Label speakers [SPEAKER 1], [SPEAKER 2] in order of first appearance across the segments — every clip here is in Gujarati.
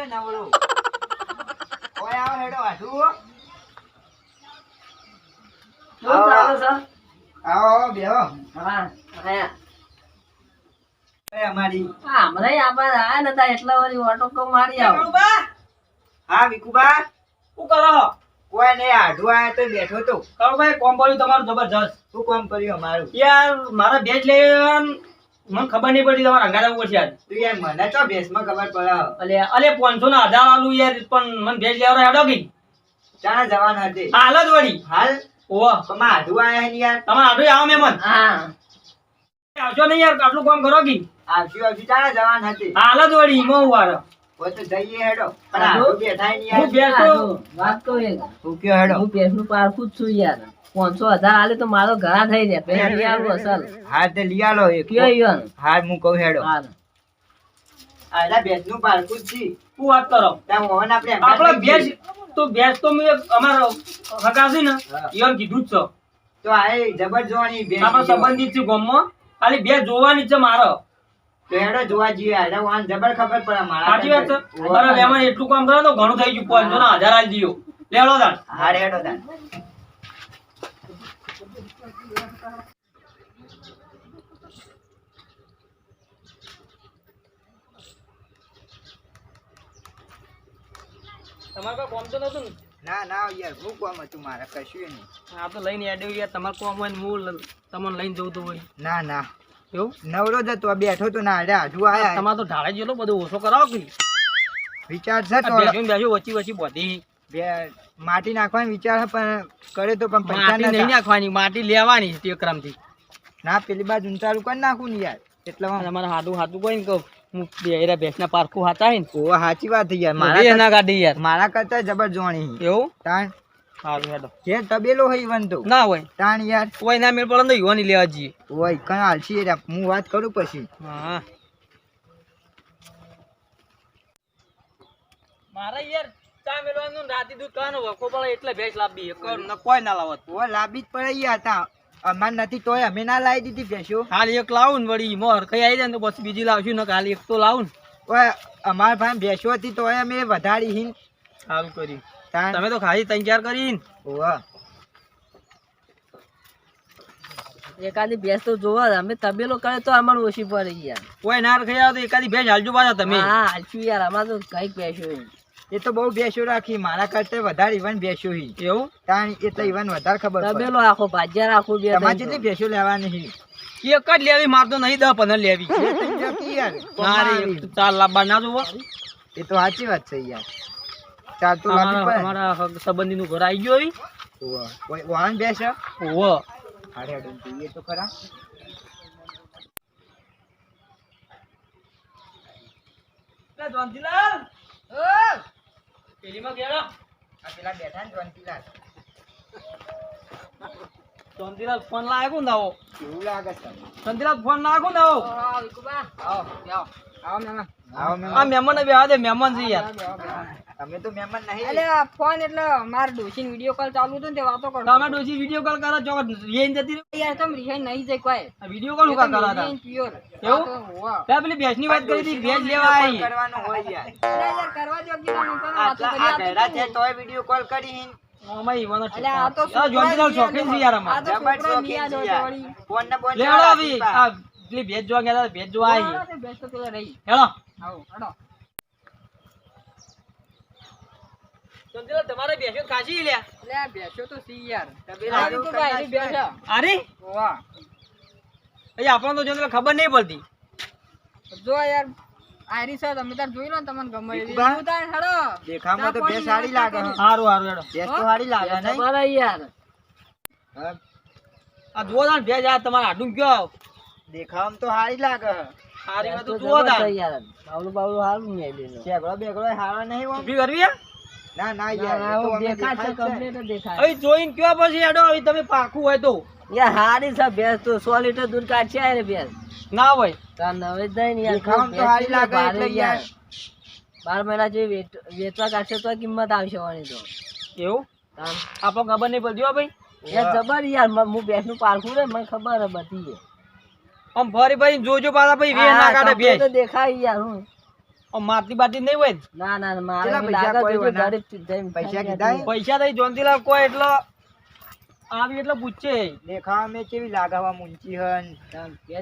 [SPEAKER 1] છે
[SPEAKER 2] નવરું ઓય આવો હેડો
[SPEAKER 1] વાઢું આવો.
[SPEAKER 2] આવો બેહો.
[SPEAKER 1] હા હા નતા એટલા વાળી ઓટો કો મારી આવો.
[SPEAKER 2] હા વિકુબા?
[SPEAKER 3] શું કરો
[SPEAKER 2] કોઈ નહીં આઢો આયા તો બેઠો તો.
[SPEAKER 3] કરો તમારું જબરજસ્ત.
[SPEAKER 2] શું કોમ કર્યું અમારું?
[SPEAKER 3] યાર મારા બેજ લઈ મને ખબર નહીં પડી તમારા અંગારા ઉપર છે આજ.
[SPEAKER 2] તું યાર મને તો ભેંસમાં ખબર પડે
[SPEAKER 3] અલે અલે પાંચસો ના હજાર આલુ યાર પણ મને ભેજ લેવડો હેડો ગઈ
[SPEAKER 2] ચાણા જવાન હતી
[SPEAKER 3] હાલ જ વળી.
[SPEAKER 2] હાલ?
[SPEAKER 3] ઓહો.
[SPEAKER 2] પણ આઢું આયા ને યાર?
[SPEAKER 3] તમે આડું આવો મહેમાન.
[SPEAKER 1] હા.
[SPEAKER 3] આવજો નહીં યાર આટલું કામ કરો ગી
[SPEAKER 2] આવશું આવશું ચાણા જવાન હતી
[SPEAKER 3] હાલ જ વળી મો વારો?
[SPEAKER 1] આઢું
[SPEAKER 2] બેઠા
[SPEAKER 3] હું
[SPEAKER 1] હા, વાત કહું
[SPEAKER 2] હું કયો હેડો?
[SPEAKER 1] હું ભેંસનું પારખું જ છું યાર. પાંચસો હજાર આલે તો મારો ઘણા થઈ જાય. પેલા લઈ આવો અસલ.
[SPEAKER 2] હા તે લઈ આલો
[SPEAKER 1] કયો ઈવન
[SPEAKER 2] હા હું કહું હેડો. આલા બેસનું જ છે.
[SPEAKER 3] શું વાત કરો?
[SPEAKER 2] ત્યાં મોહન આપણે
[SPEAKER 3] આપણો ભેજ તો બેસ તો મે અમારો હકાસી ને
[SPEAKER 2] હા.
[SPEAKER 3] ઈવન કીધું જ છે.
[SPEAKER 2] તો આ જબર જોવાની બેસ
[SPEAKER 3] આપણો સંબંધિત છે ગોમમાં. ખાલી બે જોવાની છે મારો.
[SPEAKER 2] તો હેડો જોવા જઈએ વાન જબર ખબર પડે મારા
[SPEAKER 3] સાચી વાત છે. બરાબર મહેમાન એટલું કામ કરે તો ઘણું થઈ ગયું પાંચસો ના હજાર આલી દીધો લેવડો
[SPEAKER 2] હારે હેડો તાન
[SPEAKER 3] તમારે કોઈ કામ તો નતું ને?
[SPEAKER 2] ના ના યાર હું કામ હતું? મારે કશું નહીં.
[SPEAKER 3] આ તો લઈને એડ્યો યાર તમારે કોમ હોય ને હું તમને લઈને જવું તો હોય.
[SPEAKER 2] ના ના.
[SPEAKER 3] એવું?
[SPEAKER 2] નવરો જ બેઠો તો ના હારે આઢું આયા.
[SPEAKER 3] તમારે તો ઢાળે જેલો બધું ઓછો કરાવો કે?
[SPEAKER 2] વિચાર છે તો
[SPEAKER 3] વચ્ચી વચ્ચી બધી.
[SPEAKER 2] બે- માટી નાખવાનો વિચાર પણ કરે તો પણ પૈસા
[SPEAKER 3] માટી નહીં નાખવાની માટી લેવાની તે ક્રમથી
[SPEAKER 2] ના પેલી બાજુ ઊંચારું કરી નાખું ને યાર. એટલામાં
[SPEAKER 3] અમારે હાડું હાથું કોઈ ને કહું. હું બેરા ભેંસના પારખું હાતા હે ને.
[SPEAKER 2] ઓ સાચી વાત થઈ યાર.
[SPEAKER 3] મારા ના કાઢી યાર.
[SPEAKER 2] મારા કરતા જબર જોણી
[SPEAKER 3] એવું?
[SPEAKER 2] તાણ?
[SPEAKER 3] સારું હેડો.
[SPEAKER 2] જે તબેલો હોય ઈવન તો.
[SPEAKER 3] ના હોય.
[SPEAKER 2] તાણ યાર.
[SPEAKER 3] કોઈ ના મેળ પડે તો યુવાની લેવા જઈએ.
[SPEAKER 2] કઈ હાલશી યાર. હું વાત કરું પછી.
[SPEAKER 3] હા. મારે યાર ચા મેળવાનું ને દૂધ કાનો વખો પડે એટલે ભેંસ લાવવી કોઈ ના લાવત.
[SPEAKER 2] ઓ લાંબી જ પડે યાર અમાર નથી તોય અમે ના લાવી દીધી ભેંસો.
[SPEAKER 3] હાલ એક લાવું ને વળી મોર કઈ આવી જાય તો પછી બીજી લાવશું ને હાલ એક તો લાવું
[SPEAKER 2] ઓય અમાર પાસે ભેંસો હતી તોય અમે વધારી હિન
[SPEAKER 3] તમે તો ખાલી તૈયાર ચાર કરી
[SPEAKER 2] ઓવા.
[SPEAKER 1] એકાદી ભેંસ તો જોવા અમે તબેલો કરે તો અમાર ઓછી પડે યાર
[SPEAKER 3] કોઈ ના ખાઈ આવે તો એકાદી ભેંસ હાલજો પાછા તમે.
[SPEAKER 1] હા હાલશું યાર. અમારે તો કંઈક ભેંસો.
[SPEAKER 2] એ તો બહુ ભેંસો રાખી મારા કરતા વધારે ઈવન ભેંસો હી.
[SPEAKER 3] એવું?
[SPEAKER 2] તાણ તો ઈવન વધારે ખબર પડે.
[SPEAKER 1] તબેલો આખો ભાજ્યા રાખો બે
[SPEAKER 2] તમારે જેટલી ભેંસો લેવાની હી?
[SPEAKER 3] એક જ લેવી માર તો નહીં દસ પંદર લેવી.
[SPEAKER 2] એ
[SPEAKER 3] ચાર લાંબા ના જોવો
[SPEAKER 2] એ તો સાચી વાત છે યાર. ચાર તો
[SPEAKER 3] અમારા સંબંધી નું ઘર આવી ગયું
[SPEAKER 2] ઓવા. વાહન બેસે? હે?
[SPEAKER 3] ઓહો
[SPEAKER 2] હારે જોઈએ તો ખરા.
[SPEAKER 3] જોનતીલાલ પેલીમાં ગયા
[SPEAKER 2] આ પેલા બેઠા ને જોનતીલાલ.
[SPEAKER 3] જોનતીલાલ ફોન લાગ્યો ને આવો
[SPEAKER 2] એવું લાગે છે
[SPEAKER 3] જોનતીલાલ ફોન નાખો ને આવો
[SPEAKER 2] આવો મહેમાન. આવો
[SPEAKER 3] આ
[SPEAKER 2] મહેમાન.
[SPEAKER 3] મહેમાન બે દે મહેમાન છે યાર.
[SPEAKER 2] અમે તો મહેમાન નહીં.
[SPEAKER 4] એટલે ફોન એટલે માર ડોશી વીડિયો કોલ ચાલુ હતો ને તે વાતો કરો.
[SPEAKER 3] તમે ડોશી વિડિયો કોલ કરો જો રેન જતી રહી.
[SPEAKER 4] યાર તમે રેન નહીં જાય કોઈ.
[SPEAKER 3] વિડિયો કોલ ઉકા કરા હતા
[SPEAKER 4] પ્યોર
[SPEAKER 3] એવું? તે પેલી ભેંસની વાત કરી હતી ભેંસ લેવા આવી
[SPEAKER 2] કરવાનો હોય યાર.
[SPEAKER 4] યાર કરવા જો કે તમે કરો વાતો કરી
[SPEAKER 2] આ
[SPEAKER 4] તો
[SPEAKER 2] છે તોય વિડિયો કોલ કરી.
[SPEAKER 4] આ તો
[SPEAKER 3] આ શોખીન છે યાર અમાર.
[SPEAKER 2] જબર શોખીન છે યાર. ફોન ને બોન
[SPEAKER 3] લેવડો આવી આ પેલી ભેંસ જોવા ગયા ભેજ જોવા આવી.
[SPEAKER 4] હા, તો પેલા રહી.
[SPEAKER 3] હેલો.
[SPEAKER 4] આવો હડો.
[SPEAKER 3] જોનતીલાલ તમારે ભેંસો ખાસી લ્યા.
[SPEAKER 4] બેસ્યો તો સી યાર.
[SPEAKER 2] તબેલા
[SPEAKER 4] તો ભાઈ એની
[SPEAKER 3] અરે?
[SPEAKER 4] વાહ.
[SPEAKER 3] અહીંયા આપણને તો જોનતીલાલ ખબર નહીં પડતી.
[SPEAKER 4] જો યાર આયરી સર તમે તાર જોઈ લો ને તમને ગમે એવી. હું તાર હડો.
[SPEAKER 2] દેખાવમાં તો બે સારી લાગે હે.
[SPEAKER 3] સારું સારું હેડો.
[SPEAKER 2] બે તો સારી લાગે નહીં?
[SPEAKER 1] તમારે યાર.
[SPEAKER 3] આ જુઓ તાર ભેંસ આ તમારા હાડું કયો
[SPEAKER 2] દેખામ તો સારી લાગે હે.
[SPEAKER 3] સારી તો જુઓ
[SPEAKER 1] તાર. યાર. બાવલું બાવલું હારું નહીં.
[SPEAKER 2] બેગડો હારો નહીં હો.
[SPEAKER 3] કરવી હે?
[SPEAKER 2] ના ના યાર તો
[SPEAKER 1] દેખાય છે,
[SPEAKER 2] જ
[SPEAKER 1] દેખાય.
[SPEAKER 3] અહીં જોઈન કયો પછી એડો અહીં તમે પાકું હોય તો.
[SPEAKER 1] યાર હારી સા ભેંસ તો 100 લીટર દૂધ કાઢશે યાર ભેંસ.
[SPEAKER 3] ના હોય.
[SPEAKER 1] તા નવે દઈ ને યાર
[SPEAKER 2] દેખાવમાં તો હારી લાગે એટલે યાર.
[SPEAKER 1] બાર મહિના જે વેચવા કાઢશે તો કિંમત આવશે વાણી તો.
[SPEAKER 3] એવું?
[SPEAKER 1] તાર
[SPEAKER 3] આપણને ખબર નહીં પડ્યો ભાઈ.
[SPEAKER 1] યાર જબર યાર મ- હું ભેંસનું પારખું રે મને ખબર હે બધી.
[SPEAKER 3] આમ ફરી ફરી જોજો પાછા ભાઈ વે ના કાઢે ભેંસ.
[SPEAKER 1] તો દેખાય યાર હું.
[SPEAKER 3] આમ મારતી બારતી નહીં હોય ના
[SPEAKER 1] ના મારે
[SPEAKER 2] પૈસા કોઈ?
[SPEAKER 1] ગરીબ
[SPEAKER 2] કીધા
[SPEAKER 3] પૈસા થઈ જોનતીલાલ કોઈ એટલે આવી એટલે પૂછે.
[SPEAKER 2] દેખાવા મેં કેવી લાગાવા મૂંચી હન.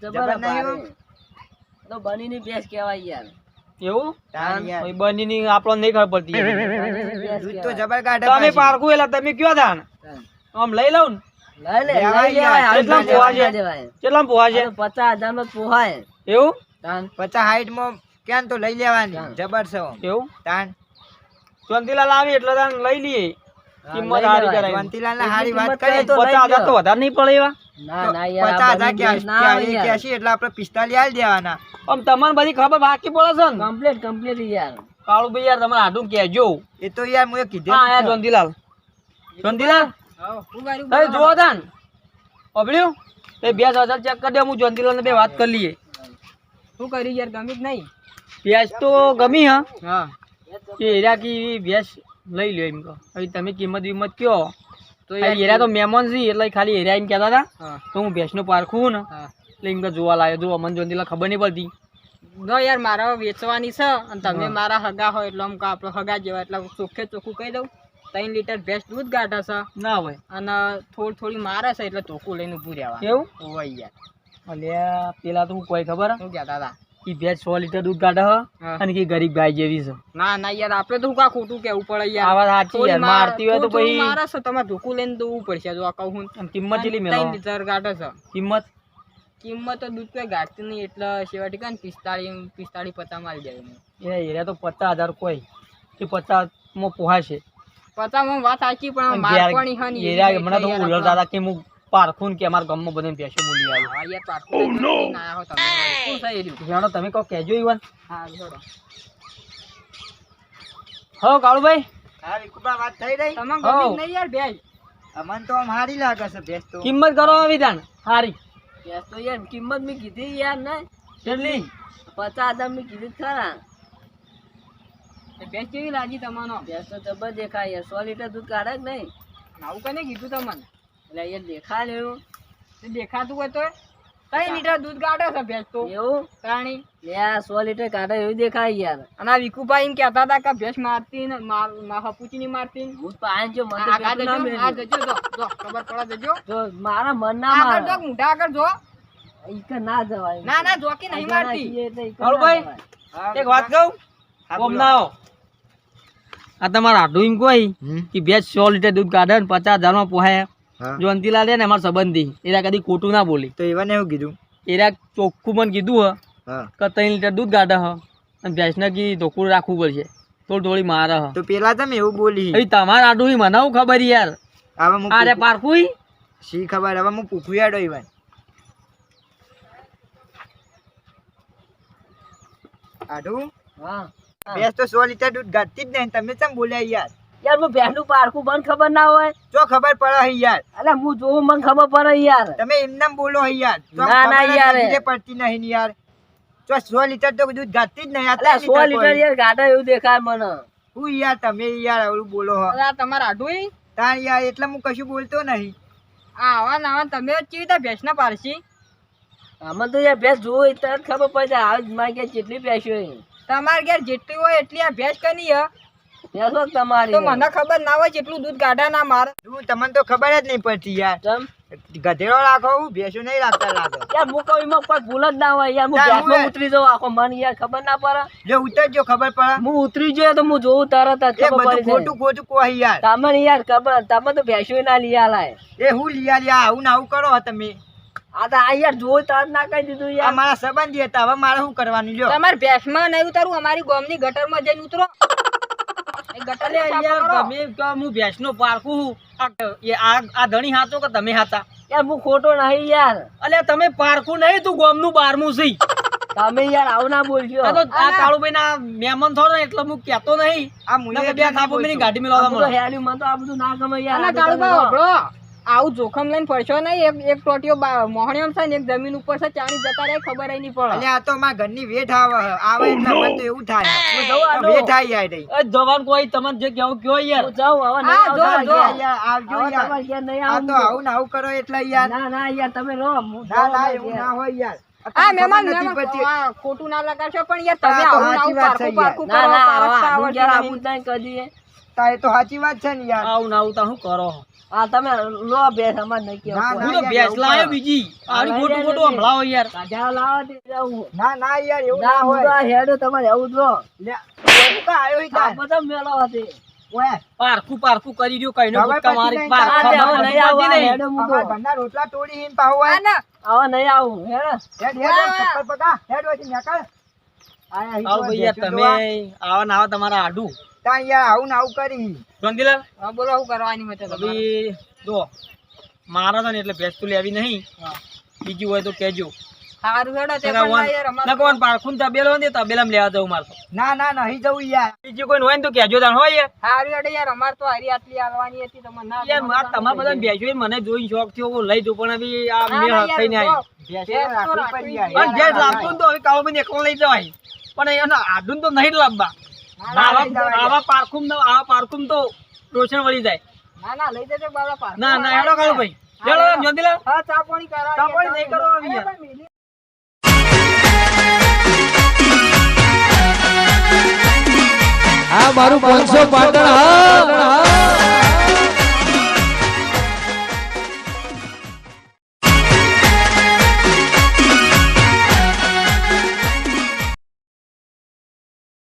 [SPEAKER 2] જબર નહીં.
[SPEAKER 1] તો બનીની ભેંસ કહેવાય યાર.
[SPEAKER 3] એવું?
[SPEAKER 2] તાન યાર.
[SPEAKER 3] ભાઈ બનીની નહીં ખબર પડતી.
[SPEAKER 2] દૂધ તો જબર કાઢે
[SPEAKER 3] તમે પારખું એટલે તમે કયો તાન. આમ લઈ લઉં
[SPEAKER 1] લઈ લે,
[SPEAKER 3] કેટલા છે? છે?
[SPEAKER 1] પચાસ હજારમાં જ પોહાય
[SPEAKER 3] એવું?
[SPEAKER 2] પચાસ હાઈટમાં ક્યાં તો લઈ લેવાની. જબર છે.
[SPEAKER 3] એવું?
[SPEAKER 2] તાન.
[SPEAKER 3] શાંતિલાલ આવી એટલે તાન લઈ લઈએ. કિંમત હારી કરાય.
[SPEAKER 2] શાંતિલાલ ને હારી વાત કરે
[SPEAKER 1] તો
[SPEAKER 3] પચાસ હજાર તો વધારે નહીં પડે એવા.
[SPEAKER 1] યાર
[SPEAKER 2] પચાસ હજાર
[SPEAKER 1] યાર.
[SPEAKER 2] એટલે આપણે પિસ્તાલીસ આલી દેવાના.
[SPEAKER 3] આમ તમને બધી ખબર બાકી પડે છે ને?
[SPEAKER 1] કમ્પ્લીટ કમ્પ્લીટ યાર.
[SPEAKER 3] કાળુભાઈ યાર તમારે કહેજો.
[SPEAKER 2] એ તો યાર મુએ કીધેલું
[SPEAKER 3] હા આયા
[SPEAKER 2] જ છે.
[SPEAKER 3] શાંતિલાલ શાંતિલાલ
[SPEAKER 4] હું ગાડી
[SPEAKER 3] એ તાન. બે હજાર ચેક કરી દે હું શાંતિલાલ ને બે વાત કરી લઈએ.
[SPEAKER 4] શું કરી યાર ગમી જ નહીં.
[SPEAKER 3] ભેંસ તો ગમી હા. કે હીરા કી ભેંસ લઈ લ્યો એમ કહો. હવે તમે કિંમત વિમત કયો
[SPEAKER 4] તો
[SPEAKER 3] હેરા તો મહેમાન છે એટલે ખાલી હેરા એમ કહેતા હતા. તો હું ભેંસનું પારખું ને એટલે એમ કે જોવા લાવ્યો જો અમન ખબર નહીં પડતી.
[SPEAKER 4] નો યાર મારા વેચવાની છે અને તમે મારા હગા હોય એટલે આમ આપણે હગા જેવા એટલે ચોખ્ખે ચોખ્ખું કહી દઉં. ત્રણ લીટર ભેંસ દૂધ કાઢે છે.
[SPEAKER 3] ના હોય.
[SPEAKER 4] અને થોડી થોડી મારે છે એટલે ચોખ્ખું લઈને ઊભું રહેવા
[SPEAKER 3] એવું?
[SPEAKER 4] હોય યાર.
[SPEAKER 3] અલ્યા પેલા તો હું કોઈ ખબર. હે?
[SPEAKER 4] કહેતા હતા?
[SPEAKER 3] ઈ સો લીટર દૂધ કાઢે હ અને કે ગરીબ ગાય જેવી છે.
[SPEAKER 4] ના ના યાર આપણે તો કા ખોટું કેવું પડે
[SPEAKER 3] આ વાત સાચી યાર મારતી હોય તો
[SPEAKER 4] થોડું થોડું
[SPEAKER 3] પછી
[SPEAKER 4] મારે છે તમારે ધોકું લઈને દોવું પડશે જો આ કહું હું.
[SPEAKER 3] કિંમત કેટલી મેળવો?
[SPEAKER 4] લીટર કાઢે છે.
[SPEAKER 3] કિંમત?
[SPEAKER 4] કિંમત તો દૂધ કોઈ ગાઢતી નહીં એટલે છેવટે કાંઈ પિસ્તાળીસ પિસ્તાળીસ પત્તા મારી જાય
[SPEAKER 3] એ તો પચાસ હજાર કોઈ કે પચાસમાં પોહાશે.
[SPEAKER 4] પચાસમાં વાત સાચી પણ માર પણ ઈહન ઈ
[SPEAKER 3] હમણાં તો
[SPEAKER 4] યાર
[SPEAKER 3] હું કે હું પારખું કે અમારા ગામમાં બધાને ભેંસો મૂલી આવ્યો
[SPEAKER 4] હા યાર પારખું લઈને આયા હો તમે શું થઈ રહ્યું?
[SPEAKER 3] જાણો તમે કહો કહેજો ઈવન.
[SPEAKER 4] હા જોડો
[SPEAKER 3] હો કાળુભાઈ.
[SPEAKER 2] હા વિકુભા વાત થઈ રહી?
[SPEAKER 4] તમે ગમી નહીં યાર ભેજ
[SPEAKER 2] અમન તો આમ હારી લાગે છે ભેંસ તો.
[SPEAKER 3] કિંમત કરો વિધાન. હારી.
[SPEAKER 1] ભેંસ તો યાર કિંમત મેં કીધી યાર ને.
[SPEAKER 3] કેટલી?
[SPEAKER 1] પચાસ હજાર મેં કીધી ખરા
[SPEAKER 4] ભેજ કેવી લાગી તમને?
[SPEAKER 1] ભેંસ તો જબર દેખાય યાર સો લીટર દૂધ કાઢે કે નહીં.
[SPEAKER 4] આવું કને કીધું તમને?
[SPEAKER 1] એટલે દેખાય ને એવું?
[SPEAKER 4] દેખાતું હોય તો? ત્રણ લીટર દૂધ કાઢે છે ભેંસ તો?
[SPEAKER 1] એવું?
[SPEAKER 4] પ્રાણી?
[SPEAKER 1] યાર સો લીટર કાઢે એવું દેખાય યાર.
[SPEAKER 4] અને આ વિકુભાઈ એમ કહેતા હતા કે ભેંસ મારતી ને હપુચી ની મારતી
[SPEAKER 1] હું તો આયા જો મને
[SPEAKER 4] આ
[SPEAKER 1] તો
[SPEAKER 4] આ
[SPEAKER 1] પેટું ના
[SPEAKER 4] જજો, આ
[SPEAKER 1] મેલ્યું.
[SPEAKER 4] જજો, જો, જો, ખબર પડે જજો.
[SPEAKER 1] જો મારા મન ના
[SPEAKER 4] આગળ જો,
[SPEAKER 1] મારે
[SPEAKER 4] આગળ જો.
[SPEAKER 1] ઈ ના જવાય.
[SPEAKER 4] ના ના જોકી નહીં મારતી.
[SPEAKER 3] એક વાત કહું? કોમ ના આ તમારા આડું એમ કોઈ કે ભેંસ સો લીટર દૂધ કાઢે ને પચાસ હજારમાં પોહાય.
[SPEAKER 2] હા.
[SPEAKER 3] જો અંતિલાલ છે ને અમારા સંબંધી. એરા કદી ખોટું ના બોલી.
[SPEAKER 2] તો એવાને એવું કીધું?
[SPEAKER 3] એરા ચોખ્ખું મને કીધું હ કે ત્રણ લીટર દૂધ કાઢે હ અને ભેંસને કી ધોકું રાખવું પડશે. થોડી થોડી મારે હ.
[SPEAKER 2] તો પેલા તમે એવું બોલી.
[SPEAKER 3] હવે તમારા આડું મને હું ખબર યાર.
[SPEAKER 2] હવે હું
[SPEAKER 3] અરે પારખું
[SPEAKER 2] શી ખબર? હવે હું પૂછું યાડો ભાઈ. આડું?
[SPEAKER 1] હા.
[SPEAKER 2] ભેંસ તો સો લીટર દૂધ ગાતી જ નહીં તમે ચમ બોલ્યા યાર?
[SPEAKER 1] યાર હું ભેંસનું પારખું મને ખબર ના હોય.
[SPEAKER 2] જો ખબર પડે હે યાર.
[SPEAKER 1] અલે હું જોઉં મને ખબર પડે યાર.
[SPEAKER 2] તમે એમને બોલો હે યાર.
[SPEAKER 1] ના, ના યાર.
[SPEAKER 2] પડતી નહીં ને યાર. જો સો લીટર તો દૂધ ગાતી જ નહીં આ
[SPEAKER 1] અલે સો
[SPEAKER 2] લીટર
[SPEAKER 1] યાર ગાડા એવું દેખાય મને.
[SPEAKER 2] હું યાર તમે યાર આવડું બોલો હો.
[SPEAKER 4] આ તમારા આઢું ઈ?
[SPEAKER 2] યાર એટલે હું કશું બોલતો નહીં.
[SPEAKER 4] આવા નાવા આવા તમે કેવી રીતે ભેંસ ના પારસી
[SPEAKER 1] આમાં તો યાર ભેંસ જોઈ તરત ખબર પડે જાય આજ મારી જેટલી ભેસ હોય.
[SPEAKER 4] તમારે ઘેર જેટલી હોય એટલી આ ભેંસ કની હે?
[SPEAKER 1] ભેંસો તમારી
[SPEAKER 4] તો મને ખબર ના હોય જેટલું દૂધ કાઢા ના મારે
[SPEAKER 2] તમને તો ખબર જ નહીં પડતી યાર. ગધેડો રાખો હું ભેંસો નહીં રાખતા લાગે.
[SPEAKER 1] યાર હું કોઈ ભૂલ જ ના હોય યાર. હું ભેંસમાં ઉતરી જાઉં આખો મને યાર ખબર ના પડે.
[SPEAKER 2] જો ઉતરજો ખબર પડે.
[SPEAKER 1] હું ઉતરી જોઈએ તો હું જોઉં તરત જ
[SPEAKER 2] એ
[SPEAKER 1] ખબર પડી
[SPEAKER 2] ખોટું ખોટું કહો યાર.
[SPEAKER 1] તમને યાર ખબર તમે તો ભેંસો ના લીયા લાય.
[SPEAKER 2] એ હું લિયા લ્યા આવું ના આવું કરો તમે.
[SPEAKER 1] આ તો આ યાર જોઈ તરત ના કહી દીધું યાર.
[SPEAKER 2] મારા સંબંધી હતા હવે મારે શું કરવાનું જો
[SPEAKER 4] તમારે ભેંસમાં નહીં ઉતારું અમારી ગામની ગટરમાં જઈને ઉતરો. એ ગટર
[SPEAKER 3] અરે યાર તમે કે હું ભેંસનો પારખું હું. આ આ આ ધણી હાચો કે તમે હાચા?
[SPEAKER 1] યાર હું ખોટો નહીં યાર.
[SPEAKER 3] અલ્યા તમે પારખું નહીં તું ગોમનું બારમું સી
[SPEAKER 1] તમે યાર આવું ના બોલજો
[SPEAKER 3] આ તો આ કાળુભાઈ ના મહેમાન થોડો ને એટલે હું કહેતો નહીં.
[SPEAKER 2] આ
[SPEAKER 3] મુલે બે થાપો મેની ગાડી
[SPEAKER 1] મેલાવા
[SPEAKER 3] મળે.
[SPEAKER 1] હેલ્યું મને તો આ બધું ના ગમે યાર.
[SPEAKER 4] કાળુભાઈ
[SPEAKER 1] આ
[SPEAKER 4] આવું જોખમ લઈને ફરશો નહીં એક એક ટોટીઓ મોહણીઓ છે ને એક જમીન ઉપર છે ચાણી જતા રહે ખબર ય નહીં પડે.
[SPEAKER 2] આ તો માં ઘરની વેઠ આવે આવે એટલે મને તો એવું થાય.
[SPEAKER 1] હું.
[SPEAKER 2] વેઠ આવી જાય નહીં
[SPEAKER 3] એ જવાન કોઈ તમને જે કેવું કયો યાર.
[SPEAKER 1] હું જાઉં હવે
[SPEAKER 4] જો, જો.
[SPEAKER 1] યાર.
[SPEAKER 2] યાર, આવજો યાર.
[SPEAKER 1] નહીં
[SPEAKER 2] આ
[SPEAKER 1] આવું
[SPEAKER 2] તો આવું ને આવું કરો એટલે યાર.
[SPEAKER 1] ના ના યાર તમે રહો.
[SPEAKER 2] ના ના એવું ના હોય યાર. આ
[SPEAKER 4] હા મહેમાન મહેમાન ખોટું ના લગાડશો પણ યાર તમે
[SPEAKER 2] તો
[SPEAKER 4] આવું આવું પારખું પારખું કરો પારખતા
[SPEAKER 1] આવું. આવું
[SPEAKER 2] તો સાચી વાત છે ને યાર.
[SPEAKER 3] આવું ના આવું તો શું કરો.
[SPEAKER 1] આ તમે લો ભેંસ અમાર નહીં કેવું
[SPEAKER 3] હું તો ભેંસ લાયો બીજી આની ખોટું ખોટું હમણાં યાર
[SPEAKER 1] કાઢા લાવો દે જાવું.
[SPEAKER 2] ના ના યાર એવું
[SPEAKER 1] ના
[SPEAKER 2] હોય
[SPEAKER 1] આ હેડું તમારે આવું જો લે,
[SPEAKER 2] હું કા આયો ઈ
[SPEAKER 1] કા બધા મેળો મેલો હતી.
[SPEAKER 2] ઓય,
[SPEAKER 3] પારખું પારખું કરી દો કઈ
[SPEAKER 2] નો
[SPEAKER 3] ગુટકા મારી
[SPEAKER 2] નહીં
[SPEAKER 3] પાર-
[SPEAKER 1] આ તે હવે
[SPEAKER 3] ખબર
[SPEAKER 1] નહીં આવું, આ
[SPEAKER 3] પડતી નહીં.
[SPEAKER 1] હેડું મૂકો.
[SPEAKER 2] ઘરના રોટલા તોડી હીન પાહો ના
[SPEAKER 1] આવા નહીં આવું હેડ.
[SPEAKER 2] હેડ, હેડ, પકડ પકડ હેડ વચ્ચે નીકળ. આયા ઈ
[SPEAKER 3] આવો
[SPEAKER 2] તો
[SPEAKER 3] ભાઈ યાર
[SPEAKER 2] ભેંસો
[SPEAKER 3] તમે આવા ને તમારા આડું.
[SPEAKER 2] તાન યાર આવું ને આવું કરી.
[SPEAKER 3] ચોંદીલાલ
[SPEAKER 4] હા બોલો શું કરવાની હોય
[SPEAKER 3] જો મારા ને એટલે ભેંસ તો લેવી નહીં. બીજી હોય તો કહેજો.
[SPEAKER 4] હારું હેડો તે
[SPEAKER 3] નકર
[SPEAKER 4] પણ
[SPEAKER 3] વાન-
[SPEAKER 4] ના યાર અમારે
[SPEAKER 3] પારખું તબેલો ને તબેલામાં લેવા જવું મારે તો.
[SPEAKER 2] ના ના નહીં જવું યાર.
[SPEAKER 3] બીજી કોઈ હોય ને તો કહેજો તાણ હોય યાર.
[SPEAKER 4] હારું હેડો યાર અમારે તો હારી આટલી આવવાની હતી તમને ના
[SPEAKER 3] યાર માર તમારા બધા ભેંસો મને જોઈ શોખ થયો હું લઈ જઉં પણ હવે આ થઈને આવી. પણ તો હવે એકલો લઈ જવાય. પણ એના આડું તો નહીં લાવવા આવા પારખું તો આવા પારખું તો રોશન વળી જાય.
[SPEAKER 4] ના ના લઈ જજો બાબા પાછું.
[SPEAKER 3] ના ના હેડો
[SPEAKER 4] હા ચા પાણી કરાવી
[SPEAKER 3] ચા પાણી નહીં કરો આવી
[SPEAKER 5] આ મારું પાંચસો પાટણ હા.